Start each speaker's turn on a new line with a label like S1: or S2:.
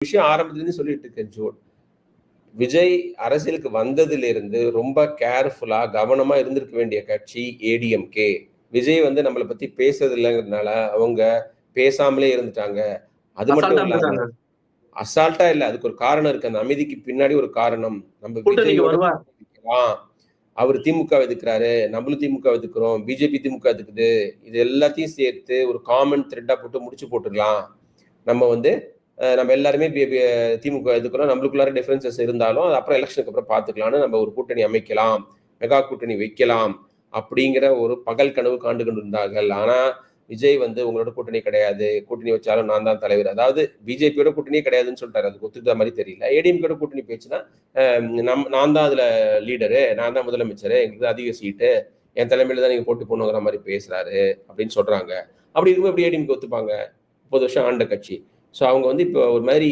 S1: விஷயம் ஆரம்பத்துலேருந்து சொல்லிட்டு இருக்கேன் ஜோட் விஜய் அரசியலுக்கு வந்ததிலிருந்து ரொம்ப கேர்ஃபுல்லா கவனமா இருந்திருக்க வேண்டிய கட்சி ஏடிஎம்கே விஜய் வந்து நம்மளை பத்தி பேசுறது இல்லைங்கிறதுனால அவங்க பேசாமலே இருந்துட்டாங்க. அது மட்டும் இல்லாம. அசால்ட்டா இல்ல அதுக்கு ஒரு காரணம் இருக்கு. அந்த அமைதிக்கு பின்னாடி ஒரு காரணம். நம்ம விஜயோட. அவர் திமுக எதுக்குறாரு நம்மளும் திமுக எதுக்குறோம் பிஜேபி திமுக எதுக்குது இது எல்லாத்தையும் சேர்த்து ஒரு காமன் த்ரெட்டா போட்டு முடிச்சு போட்டுடலாம். நம்ம வந்து நம்ம எல்லாருமே திமுக எதுக்குறோம் நம்மளுக்குள்ளார டிஃபரன்சஸ் இருந்தாலும் அது அப்புறம் எலெக்ஷனுக்கு அப்புறம் பார்த்துக்கலாம்னு நம்ம ஒரு கூட்டணி அமைக்கலாம் மெகா கூட்டணி வைக்கலாம் அப்படிங்கிற ஒரு பகல் கனவு காண்டு கொண்டு இருந்தார்கள் ஆனா விஜய் வந்து உங்களோட கூட்டணி கிடையாது. கூட்டணி வச்சாலும் நான் தான் தலைவர். அதாவது பிஜேபியோட கூட்டணியே கிடையாதுன்னு சொல்லிட்டாரு. அதுக்கு ஒத்துக்கிட்ட மாதிரி தெரியல. ஏடிஎம்கோட கூட்டணி பேச்சுன்னா நம் நான் தான் அதுல லீடரு நான் தான் முதலமைச்சர் எங்களுக்கு அதிக சீட்டு என் தலைமையில தான் நீங்க போட்டு போகணுங்கிற மாதிரி பேசுறாரு அப்படின்னு சொல்றாங்க. அப்படி இருக்கும்போது எப்படி ஏடிஎம்கே ஒத்துப்பாங்க? முப்பது வருஷம் ஆண்ட கட்சி. ஸோ அவங்க வந்து இப்போ ஒரு மாதிரி